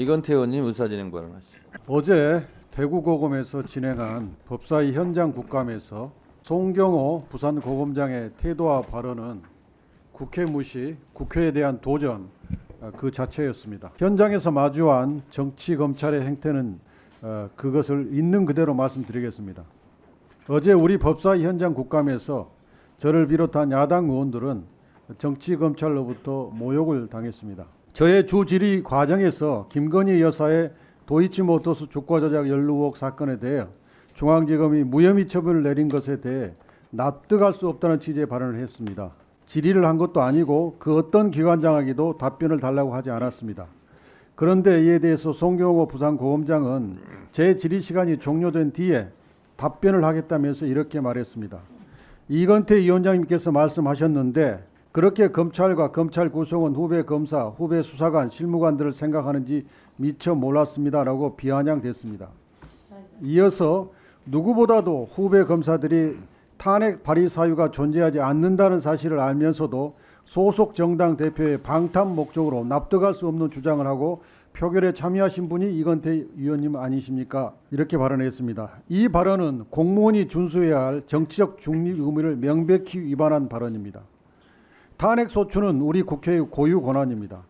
이건태 의원님 의사진행 발언하시죠. 어제 대구고검에서 진행한 법사위 현장 국감에서 송경호 부산고검장의 태도와 발언은 국회 무시, 국회에 대한 도전 어, 그 자체였습니다. 현장에서 마주한 정치 검찰의 행태는 어, 그것을 있는 그대로 말씀드리겠습니다. 어제 우리 법사위 현장 국감에서 저를 비롯한 야당 의원들은 정치 검찰로부터 모욕을 당했습니다. 저의 주 질의 과정에서 김건희 여사의 도이치모터스 주가 조작 연루 의혹 사건에 대해 중앙지검이 무혐의 처분을 내린 것에 대해 납득할 수 없다는 취지의 발언을 했습니다. 질의를 한 것도 아니고 그 어떤 기관장에게도 답변을 달라고 하지 않았습니다. 그런데 이에 대해서 송경호 부산고검장은 제 질의 시간이 종료된 뒤에 답변을 하겠다면서 이렇게 말했습니다. 이건태 위원장님께서 말씀하셨는데 그렇게 검찰과 검찰 구성원 후배 검사, 후배 수사관, 실무관들을 생각하는지 미처 몰랐습니다라고 비아냥댔습니다. 이어서 누구보다도 후배 검사들이 탄핵 발의 사유가 존재하지 않는다는 사실을 알면서도 소속 정당 대표의 방탄 목적으로 납득할 수 없는 주장을 하고 표결에 참여하신 분이 이건태 위원님 아니십니까? 이렇게 발언했습니다. 이 발언은 공무원이 준수해야 할 정치적 중립 의무를 명백히 위반한 발언입니다. 탄핵 소추는 우리 국회의 고유 권한입니다.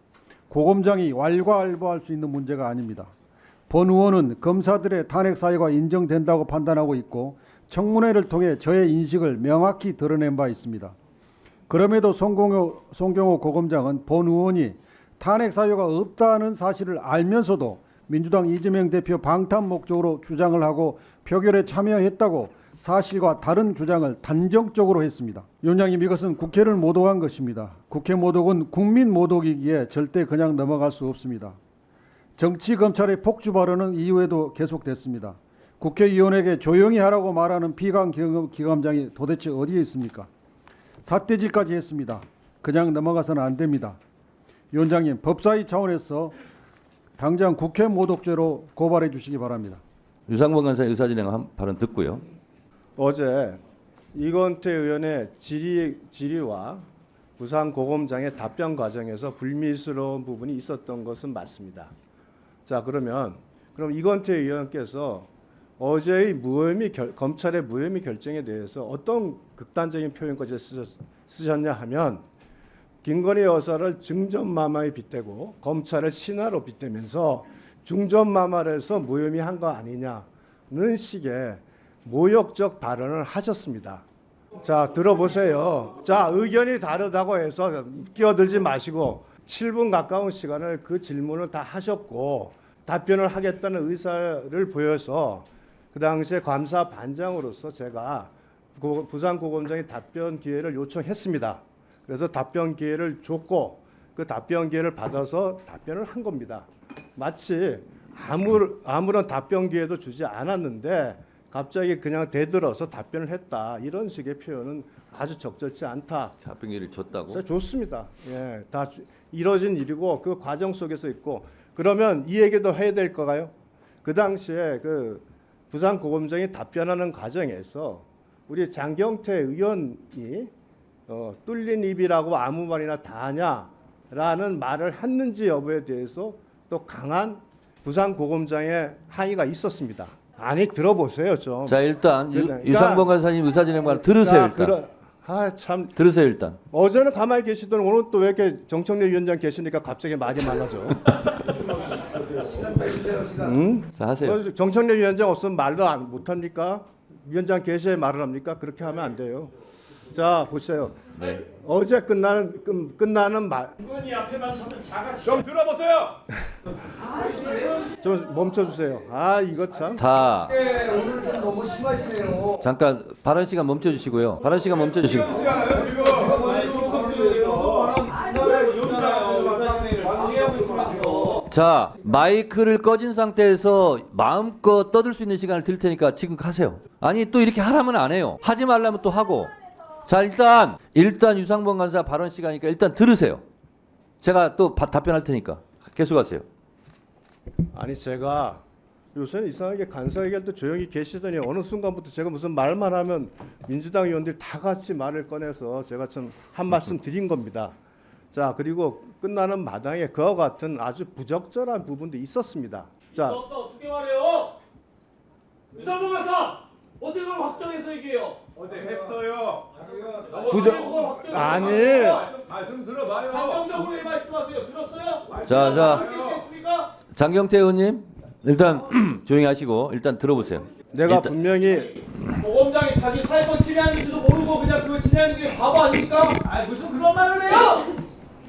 고검장이 왈가왈부할 수 있는 문제가 아닙니다. 본 의원은 검사들의 탄핵 사유가 인정된다고 판단하고 있고 청문회를 통해 저의 인식을 명확히 드러낸 바 있습니다. 그럼에도 송경호, 송경호 고검장은 본 의원이 탄핵 사유가 없다는 사실을 알면서도 민주당 이재명 대표 방탄 목적으로 주장을 하고 표결에 참여했다고 사실과 다른 주장을 단정적으로 했습니다. 위원장님 이것은 국회를 모독한 것입니다. 국회 모독은 국민 모독이기에 절대 그냥 넘어갈 수 없습니다. 정치 검찰의 폭주 발언은 이후에도 계속됐습니다. 국회의원에게 조용히 하라고 말하는 비강 기검장이 도대체 어디에 있습니까? 삿대질까지 했습니다. 그냥 넘어가서는 안 됩니다. 위원장님 법사위 차원에서 당장 국회 모독죄로 고발해 주시기 바랍니다. 유상범 간사의 의사진행 한 발언 듣고요. 어제 이건태 의원의 질의, 질의와 부산 고검장의 답변 과정에서 불미스러운 부분이 있었던 것은 맞습니다. 자 그러면 그럼 이건태 의원께서 어제의 무혐의 결, 검찰의 무혐의 결정에 대해서 어떤 극단적인 표현까지 쓰셨, 쓰셨냐 하면 김건희 여사를 증전마마에 빗대고 검찰을 신하로 빗대면서 중전마마에서 무혐의한 거 아니냐는 식의 모욕적 발언을 하셨습니다. 자 들어보세요. 자 의견이 다르다고 해서 끼어들지 마시고 7분 가까운 시간을 그 질문을 다 하셨고 답변을 하겠다는 의사를 보여서 그 당시에 감사 반장으로서 제가 고- 부산고검장의 답변 기회를 요청했습니다. 그래서 답변 기회를 줬고 그 답변 기회를 받아서 답변을 한 겁니다. 마치 아무 아무런 답변 기회도 주지 않았는데 갑자기 그냥 대들어서 답변을 했다 이런 식의 표현은 아주 적절치 않다. 답변기를 줬다고. 좋습니다. 예, 다 주- 이뤄진 일이고 그 과정 속에서 있고 그러면 이 얘기도 해야 될 거가요? 그 당시에 그 부산 고검장이 답변하는 과정에서 우리 장경태 의원이 어, 뚫린 입이라고 아무 말이나 다 하냐라는 말을 했는지 여부에 대해서 또 강한 부산 고검장의 항의가 있었습니다. 아니 들어보세요 좀. 자 일단 유, 그러니까- 유상범 간사님 의사진행 발언 들으세요 자, 일단. 그러- 아 참. 들으세요 일단. 어제는 가만히 계시더니 오늘 또 왜 이렇게 정청래 위원장 계시니까 갑자기 말이 많아져. 응? 자 하세요. 어, 정청래 위원장 없으면 말도 안, 못합니까? 위원장 계셔야 말을 합니까? 그렇게 하면 안 돼요. 자 보세요. 네. 어제 끝나는 끝, 끝나는 말. 좀 들어보세요. 좀 멈춰 주세요. 아 이거 참. 자 잠깐 발언 시간 멈춰 주시고요. 발언 시간 멈춰 주시고. 자 마이크를 꺼진 상태에서 마음껏 떠들 수 있는 시간을 드릴 테니까 지금 하세요. 아니 또 이렇게 하라면 안 해요. 하지 말라면 또 하고. 자 일단 일단 유상범 간사 발언 시간이니까 일단 들으세요. 제가 또 바- 답변할 테니까 계속하세요. 아니 제가 요새는 이상하게 간사 얘기할 때 조용히 계시더니 어느 순간부터 제가 무슨 말만 하면 민주당 의원들이 다 같이 말을 꺼내서 제가 참 한 말씀 드린 겁니다. 자 그리고 끝나는 마당에 그와 같은 아주 부적절한 부분도 있었습니다. 자 어떻게 말해요? 유상봉 간사 어떻게 그걸 확정해서 얘기해요? 어제 했어요. 부적 아니 말씀 들어봐요. 감정적으로 왜 말씀하세요? 들었어요? 자, 자. 그렇게 했습니까? 장경태 의원님 일단 조용히 하시고 일단 들어보세요. 내가 일단- 분명히 고검장이 자기 사건 진행하는지도 모르고 그냥 그거 진행하는 게 바보 아닙니까? 아 무슨 그런 말을 해요?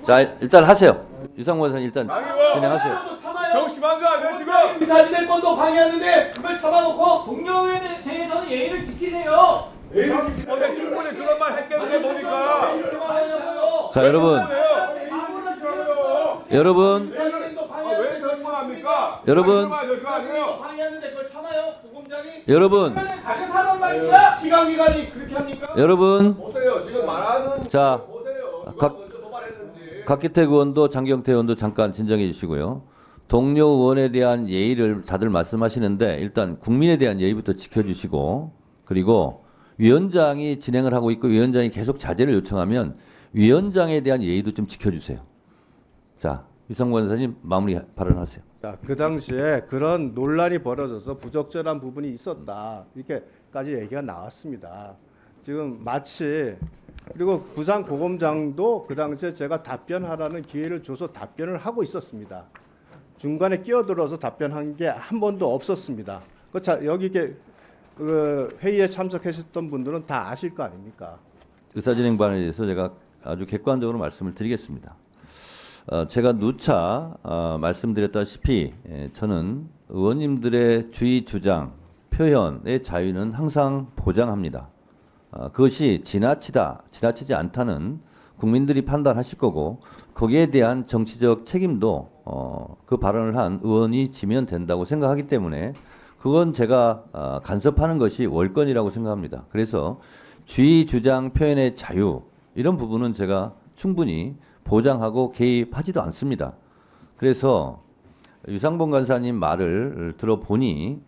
자 일단 하세요. 유상권 의원님 일단 진행하세요. 도 참아요. 정심한 거 아니야 지금? 이사진의 건도 방해하는데 그걸 참아놓고 동료회에 대해서는 예의를 지키세요. 어제 충분히 그런 말 했겠는데 보니까 말하냐고요. 자 여러분 여러분 왜말 합니까? 여러분. 방해하는데 그걸 참아요? 여러분 가게 사람 말입니다. 기강기관이 그렇게 합니까? 여러분 보세요 지금 말하는 자 보세요 누가 각- 먼저 도발했는지 각기태 의원도 장경태 의원도 잠깐 진정해 주시고요. 동료 의원에 대한 예의를 다들 말씀하시는데 일단 국민에 대한 예의부터 지켜주시고 그리고 위원장이 진행을 하고 있고 위원장이 계속 자제를 요청하면 위원장에 대한 예의도 좀 지켜주세요. 자 유성권 선생님 마무리 발언하세요. 자, 그 당시에 그런 논란이 벌어져서 부적절한 부분이 있었다 이렇게까지 얘기가 나왔습니다. 지금 마치 그리고 부산 고검장도 그 당시에 제가 답변하라는 기회를 줘서 답변을 하고 있었습니다. 중간에 끼어들어서 답변한 게 한 번도 없었습니다. 그 자, 여기 이게 그 회의에 참석하셨던 분들은 다 아실 거 아닙니까? 의사진행반에 대해서 제가 아주 객관적으로 말씀을 드리겠습니다. 어, 제가 누차 어, 말씀드렸다시피 예, 저는 의원님들의 주의 주장, 표현의 자유는 항상 보장합니다. 어, 그것이 지나치다, 지나치지 않다는 국민들이 판단하실 거고 거기에 대한 정치적 책임도 어, 그 발언을 한 의원이 지면 된다고 생각하기 때문에 그건 제가 어, 간섭하는 것이 월권이라고 생각합니다. 그래서 주의 주장 표현의 자유 이런 부분은 제가 충분히 보장하고 개입하지도 않습니다. 그래서 유상봉 간사님 말을 들어보니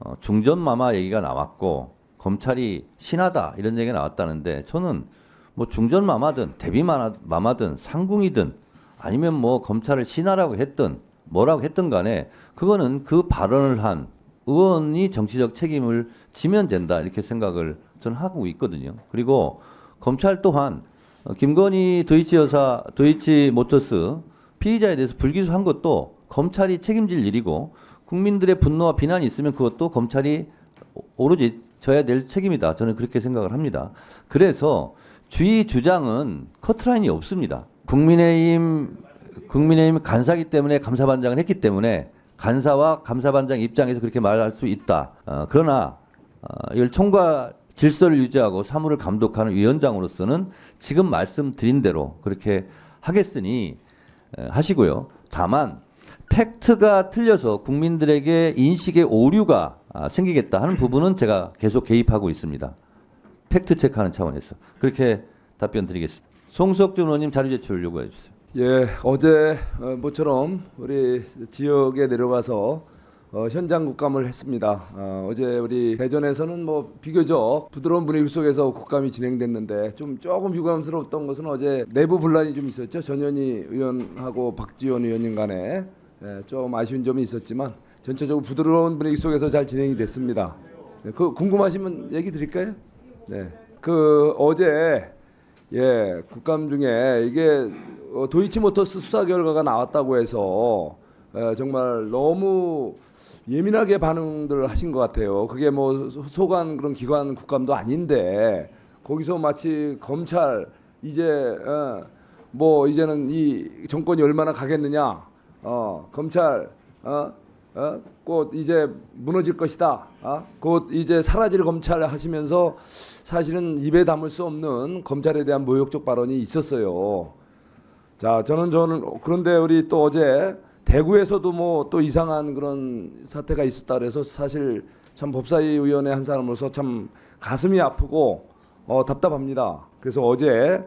어, 중전마마 얘기가 나왔고 검찰이 신하다 이런 얘기가 나왔다는데 저는 뭐 중전마마든 대비마마든 상궁이든 아니면 뭐 검찰을 신하라고 했든 뭐라고 했든 간에 그거는 그 발언을 한 의원이 정치적 책임을 지면 된다 이렇게 생각을 저는 하고 있거든요. 그리고 검찰 또한 어, 김건희 도이치 여사 도이치 모터스 피의자에 대해서 불기소한 것도 검찰이 책임질 일이고 국민들의 분노와 비난이 있으면 그것도 검찰이 오로지 져야 될 책임이다. 저는 그렇게 생각을 합니다. 그래서 주의 주장은 커트라인이 없습니다. 국민의힘 국민의힘 간사기 때문에 감사반장을 했기 때문에 간사와 감사반장 입장에서 그렇게 말할 수 있다. 어, 그러나 어, 이걸 총괄 질서를 유지하고 사무를 감독하는 위원장으로서는 지금 말씀드린 대로 그렇게 하겠으니 에, 하시고요. 다만 팩트가 틀려서 국민들에게 인식의 오류가 아, 생기겠다 하는 부분은 제가 계속 개입하고 있습니다. 팩트 체크하는 차원에서 그렇게 답변 드리겠습니다. 송석준 의원님 자료 제출 요구해 주세요. 예, 어제 어, 모처럼 우리 지역에 내려가서 어, 현장 국감을 했습니다. 어, 어제 우리 대전에서는 뭐 비교적 부드러운 분위기 속에서 국감이 진행됐는데 좀 조금 유감스러웠던 것은 어제 내부 분란이 좀 있었죠. 전현희 의원하고 박지원 의원님 간에 예, 좀 아쉬운 점이 있었지만 전체적으로 부드러운 분위기 속에서 잘 진행이 됐습니다. 예, 그 궁금하시면 얘기 드릴까요? 네, 그 어제 예, 국감 중에 이게 어, 도이치모터스 수사 결과가 나왔다고 해서 에, 정말 너무 예민하게 반응들을 하신 것 같아요. 그게 뭐 소- 소관 그런 기관 국감도 아닌데 거기서 마치 검찰 이제 어, 뭐 이제는 이 정권이 얼마나 가겠느냐, 어, 검찰 어, 어, 곧 이제 무너질 것이다. 어? 곧 이제 사라질 검찰 하시면서 사실은 입에 담을 수 없는 검찰에 대한 모욕적 발언이 있었어요. 자, 저는 저는 그런데 우리 또 어제 대구에서도 뭐 또 이상한 그런 사태가 있었다 그래서 사실 참 법사위 위원회 한 사람으로서 참 가슴이 아프고 어, 답답합니다. 그래서 어제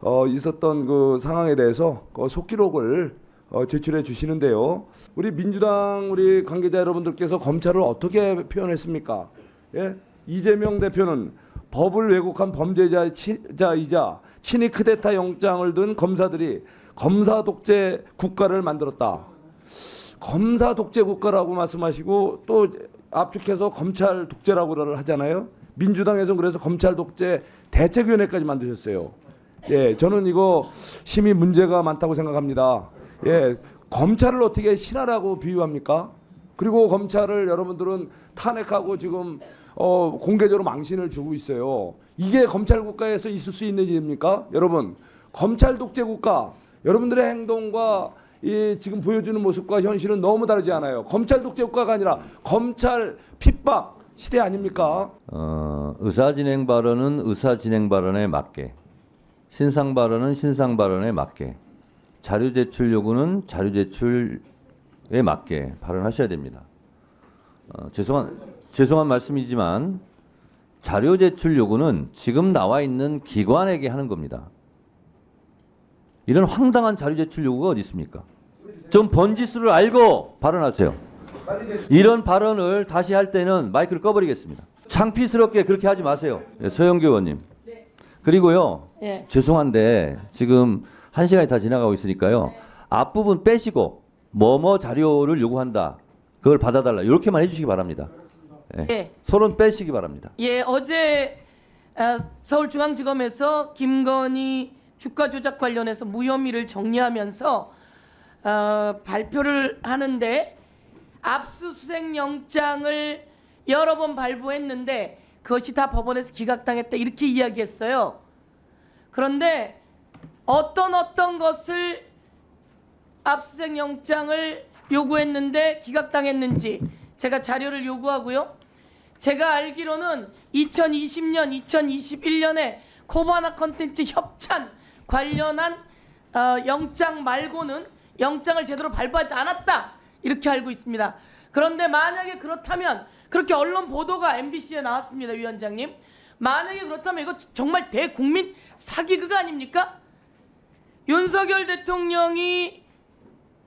어, 있었던 그 상황에 대해서 그 속기록을 어, 제출해 주시는데요. 우리 민주당 우리 관계자 여러분들께서 검찰을 어떻게 표현했습니까? 예? 이재명 대표는 법을 왜곡한 범죄자의 치자이자 친위 크데타 영장을 든 검사들이 검사 독재 국가를 만들었다. 검사 독재 국가라고 말씀하시고 또 압축해서 검찰 독재라고 하잖아요. 민주당에서는 그래서 검찰 독재 대책위원회까지 만드셨어요. 예, 저는 이거 심히 문제가 많다고 생각합니다. 예, 검찰을 어떻게 신하라고 비유합니까? 그리고 검찰을 여러분들은 탄핵하고 지금 어, 공개적으로 망신을 주고 있어요. 이게 검찰 국가에서 있을 수 있는 일입니까? 여러분, 검찰 독재 국가, 여러분들의 행동과 이 지금 보여주는 모습과 현실은 너무 다르지 않아요. 검찰 독재 국가가 아니라 검찰 핍박 시대 아닙니까? 어, 의사 진행 발언은 의사 진행 발언에 맞게, 신상 발언은 신상 발언에 맞게, 자료 제출 요구는 자료 제출에 맞게 발언하셔야 됩니다. 어, 죄송한 죄송한 말씀이지만 자료 제출 요구는 지금 나와 있는 기관에게 하는 겁니다. 이런 황당한 자료 제출 요구가 어디 있습니까? 좀 번지수를 알고 발언하세요. 이런 발언을 다시 할 때는 마이크를 꺼버리겠습니다. 창피스럽게 그렇게 하지 마세요. 예, 서영교 의원님. 그리고요. 예. 죄송한데 지금 한 시간이 다 지나가고 있으니까요. 앞부분 빼시고 뭐뭐 자료를 요구한다. 그걸 받아달라. 이렇게만 해주시기 바랍니다. 예. 예. 서론 빼시기 바랍니다. 예, 어제 아, 서울중앙지검에서 김건희 주가 조작 관련해서 무혐의를 정리하면서 어, 발표를 하는데 압수수색 영장을 여러 번 발부했는데 그것이 다 법원에서 기각당했다 이렇게 이야기했어요. 그런데 어떤 어떤 것을 압수수색 영장을 요구했는데 기각당했는지 제가 자료를 요구하고요. 제가 알기로는 2020년, 2021년에 코바나 컨텐츠 협찬 관련한 어, 영장 말고는 영장을 제대로 발부하지 않았다 이렇게 알고 있습니다. 그런데 만약에 그렇다면 그렇게 언론 보도가 MBC에 나왔습니다, 위원장님. 만약에 그렇다면 이거 정말 대국민 사기극 아닙니까? 윤석열 대통령이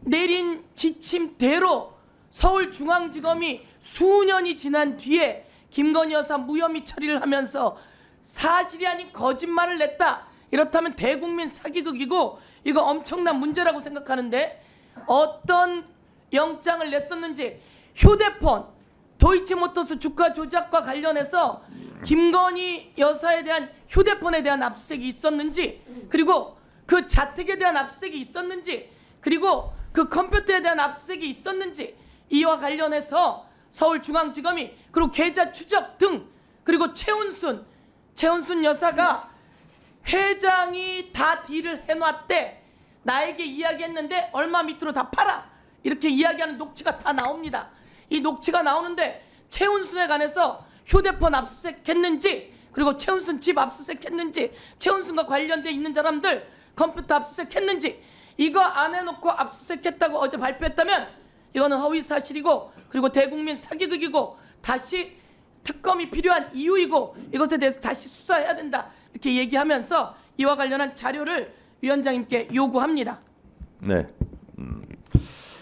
내린 지침대로 서울중앙지검이 수년이 지난 뒤에 김건희 여사 무혐의 처리를 하면서 사실이 아닌 거짓말을 냈다. 이렇다면 대국민 사기극이고 이거 엄청난 문제라고 생각하는데 어떤 영장을 냈었는지 휴대폰 도이치모터스 주가 조작과 관련해서 김건희 여사에 대한 휴대폰에 대한 압수수색이 있었는지 그리고 그 자택에 대한 압수수색이 있었는지 그리고 그 컴퓨터에 대한 압수수색이 있었는지 이와 관련해서 서울중앙지검이 그리고 계좌 추적 등 그리고 최은순 최은순 여사가 회장이 다 딜을 해놨대. 나에게 이야기했는데 얼마 밑으로 다 팔아. 이렇게 이야기하는 녹취가 다 나옵니다. 이 녹취가 나오는데 최은순에 관해서 휴대폰 압수수색했는지 그리고 최은순 집 압수수색했는지 최은순과 관련돼 있는 사람들 컴퓨터 압수수색했는지 이거 안 해놓고 압수수색했다고 어제 발표했다면 이거는 허위 사실이고 그리고 대국민 사기극이고 다시 특검이 필요한 이유이고 이것에 대해서 다시 수사해야 된다 이렇게 얘기하면서 이와 관련한 자료를 위원장님께 요구합니다. 네. 음,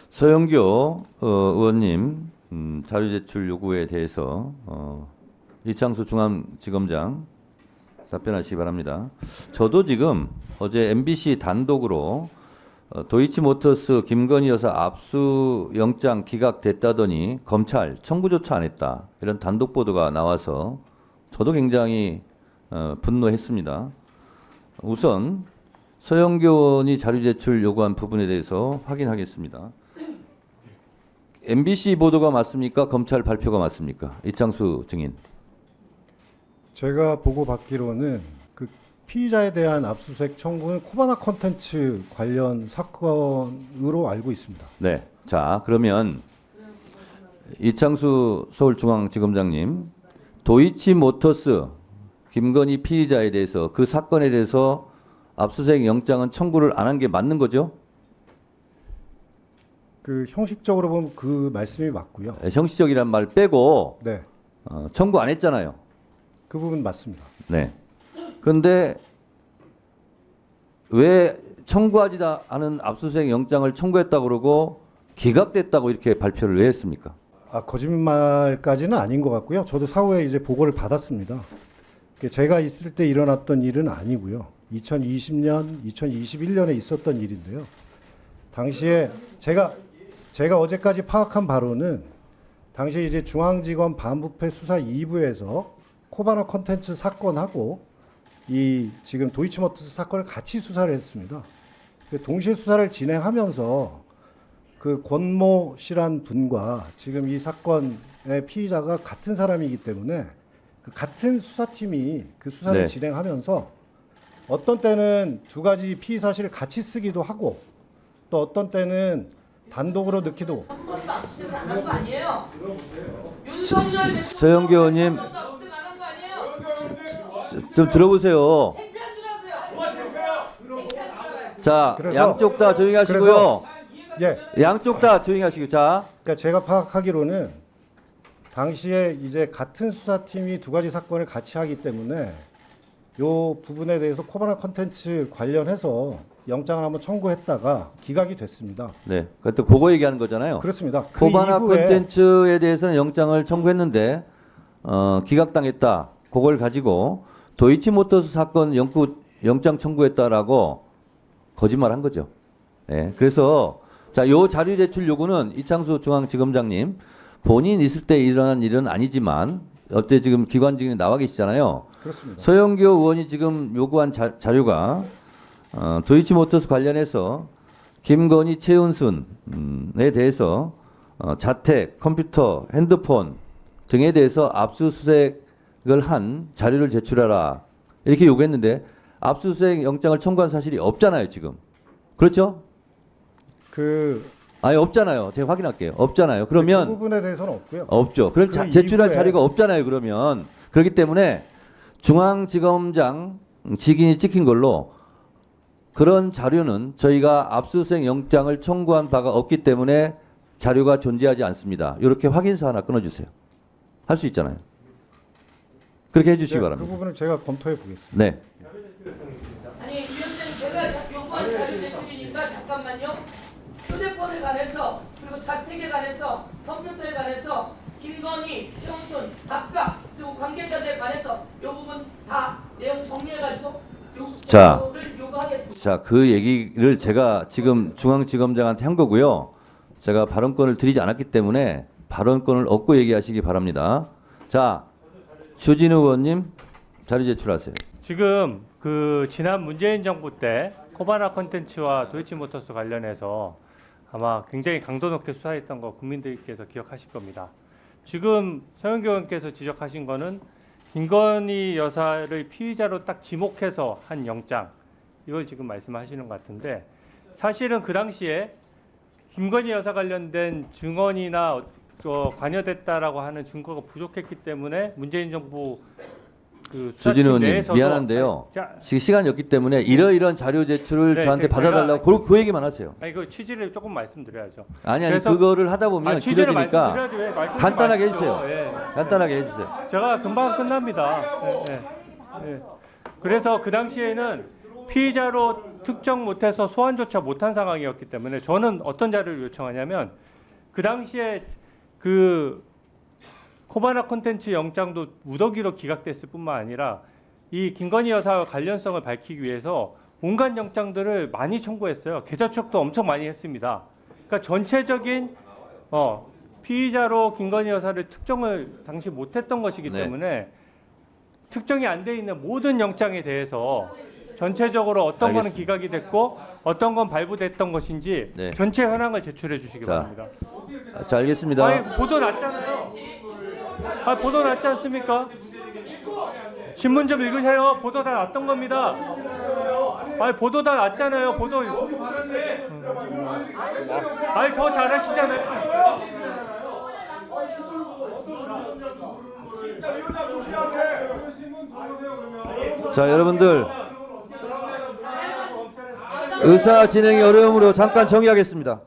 서영교 어, 의원님 음, 자료 제출 요구에 대해서 어, 이창수 중앙지검장 답변하시기 바랍니다. 저도 지금 어제 MBC 단독으로 어, 도이치모터스 김건희 여사 압수 영장 기각됐다더니 검찰 청구조차 안 했다 이런 단독 보도가 나와서 저도 굉장히 어, 분노했습니다. 우선 서영교 의원이 자료 제출 요구한 부분에 대해서 확인하겠습니다. MBC 보도가 맞습니까? 검찰 발표가 맞습니까? 이창수 증인. 제가 보고 받기로는 그 피의자에 대한 압수수색 청구는 코바나 컨텐츠 관련 사건으로 알고 있습니다. 네. 자, 그러면 이창수 서울중앙지검장님, 도이치 모터스 김건희 피의자에 대해서 그 사건에 대해서 압수수색 영장은 청구를 안 한 게 맞는 거죠? 그 형식적으로 보면 그 말씀이 맞고요. 네, 형식적이란 말 빼고 네, 어, 청구 안 했잖아요. 그 부분 맞습니다. 네. 그런데 왜 청구하지 않은 압수수색 영장을 청구했다고 그러고 기각됐다고 이렇게 발표를 왜 했습니까? 아 거짓말까지는 아닌 것 같고요. 저도 사후에 이제 보고를 받았습니다. 제가 있을 때 일어났던 일은 아니고요. 2020년, 2021년에 있었던 일인데요. 당시에 제가 제가 어제까지 파악한 바로는 당시 이제 중앙지검 반부패 수사 2부에서 코바나 콘텐츠 사건하고 이 지금 도이치모터스 사건을 같이 수사를 했습니다. 그 동시에 수사를 진행하면서 그 권모 씨란 분과 지금 이 사건의 피의자가 같은 사람이기 때문에 그 같은 수사팀이 그 수사를 네. 진행하면서 어떤 때는 두 가지 피의 사실을 같이 쓰기도 하고 또 어떤 때는 단독으로 넣기도 한 번도 압수수색 안한 거 아니에요? 윤석열 대통령 서영교 의원님. 한 번도 압수수색 안한 거 아니에요? 좀 들어보세요. 자, 그래서- 양쪽 다 조용히 하시고요. 예 양쪽 다 조용히 하시고. 자, 그러니까 제가 파악하기로는 당시에 이제 같은 수사팀이 두 가지 사건을 같이 하기 때문에 요 부분에 대해서 코바나 컨텐츠 관련해서 영장을 한번 청구했다가 기각이 됐습니다. 네. 그것도 그거 얘기하는 거잖아요. 그렇습니다. 그 코바나 이후에 콘텐츠에 대해서는 영장을 청구했는데 어, 기각당했다. 그걸 가지고 도이치모터스 사건 영구, 영장 청구했다라고 거짓말한 거죠. 예. 그래서 자, 요 자료 제출 요구는 이창수 중앙지검장님 본인 있을 때 일어난 일은 아니지만 어때 지금 기관직이 나와 계시잖아요. 그렇습니다. 서영교 의원이 지금 요구한 자, 자료가 어, 도이치모터스 관련해서 김건희, 최은순에 대해서 어, 자택, 컴퓨터, 핸드폰 등에 대해서 압수수색 을한 자료를 제출하라 이렇게 요구했는데 압수수색 영장을 청구한 사실이 없잖아요 지금 그렇죠? 그, 아니 없잖아요 제가 확인할게요 없잖아요 그 그러면 부분에 대해서는 없고요. 없죠. 그럼 그 자- 제출할 자료가 없잖아요. 그러면 그렇기 때문에 중앙지검장 직인이 찍힌 걸로 그런 자료는 저희가 압수수색 영장을 청구한 바가 없기 때문에 자료가 존재하지 않습니다. 이렇게 확인서 하나 끊어주세요. 할 수 있잖아요. 그렇게 해주시기 네, 그 바랍니다. 부분을 제가 검토해 보겠습니다. 네. 아니 위원장님 제가 자- 요구한 자료 제출이니까 잠깐만요. 휴대폰에 관해서 그리고 자택에 관해서 컴퓨터에 관해서 김건희, 최은순 각각 그리고 관계자들에 관해서 요 부분 다 내용 정리해가지고 요 자. 요구하겠습니다. 자, 그 얘기를 제가 지금 중앙지검장한테 한 거고요. 제가 발언권을 드리지 않았기 때문에 발언권을 얻고 얘기하시기 바랍니다. 자, 주진우 의원님 자료 제출하세요. 지금 그 지난 문재인 정부 때 코바나 컨텐츠와 도이치모터스 관련해서 아마 굉장히 강도 높게 수사했던 거 국민들께서 기억하실 겁니다. 지금 서영교 의원께서 지적하신 거는 김건희 여사를 피의자로 딱 지목해서 한 영장 이걸 지금 말씀하시는 것 같은데 사실은 그 당시에 김건희 여사 관련된 증언이나 어, 관여됐다라고 하는 증거가 부족했기 때문에 문재인 정부 그 주진우 수사팀 의원님 미안한데요. 자, 지금 시간이 없기 때문에 이러이러한 자료 제출을 네, 저한테 제가- 받아달라고 그, 그 얘기만 하세요. 아니 그 취지를 조금 말씀드려야죠. 아니 아니 그래서- 그거를 하다 보면 취지를 길어지니까 좀 간단하게. 해주세요. 예. 간단하게 해주세요. 제가 금방 끝납니다. 예, 예. 예. 그래서 그 당시에는 피의자로 특정 못해서 소환조차 못한 상황이었기 때문에 저는 어떤 자료를 요청하냐면 그 당시에 그 코바나 콘텐츠 영장도 무더기로 기각됐을 뿐만 아니라 이 김건희 여사와 관련성을 밝히기 위해서 온갖 영장들을 많이 청구했어요. 계좌 추적도 엄청 많이 했습니다. 그러니까 전체적인 어, 피의자로 김건희 여사를 특정을 당시 못했던 것이기 네. 때문에 특정이 안 돼 있는 모든 영장에 대해서 전체적으로 어떤 거는 알겠습니다. 기각이 됐고 어떤 건 발부됐던 것인지 네. 전체 현황을 제출해 주시기 자, 바랍니다. 아, 자 알겠습니다. 아니 보도 났잖아요. 아 보도 났지 않습니까? 신문 좀 읽으세요. 보도 다 났던 겁니다. 아니 보도 다 났잖아요. 보도. 아니 더 잘하시잖아요. 자 여러분들 의사 진행이 어려움으로 잠깐 정의하겠습니다.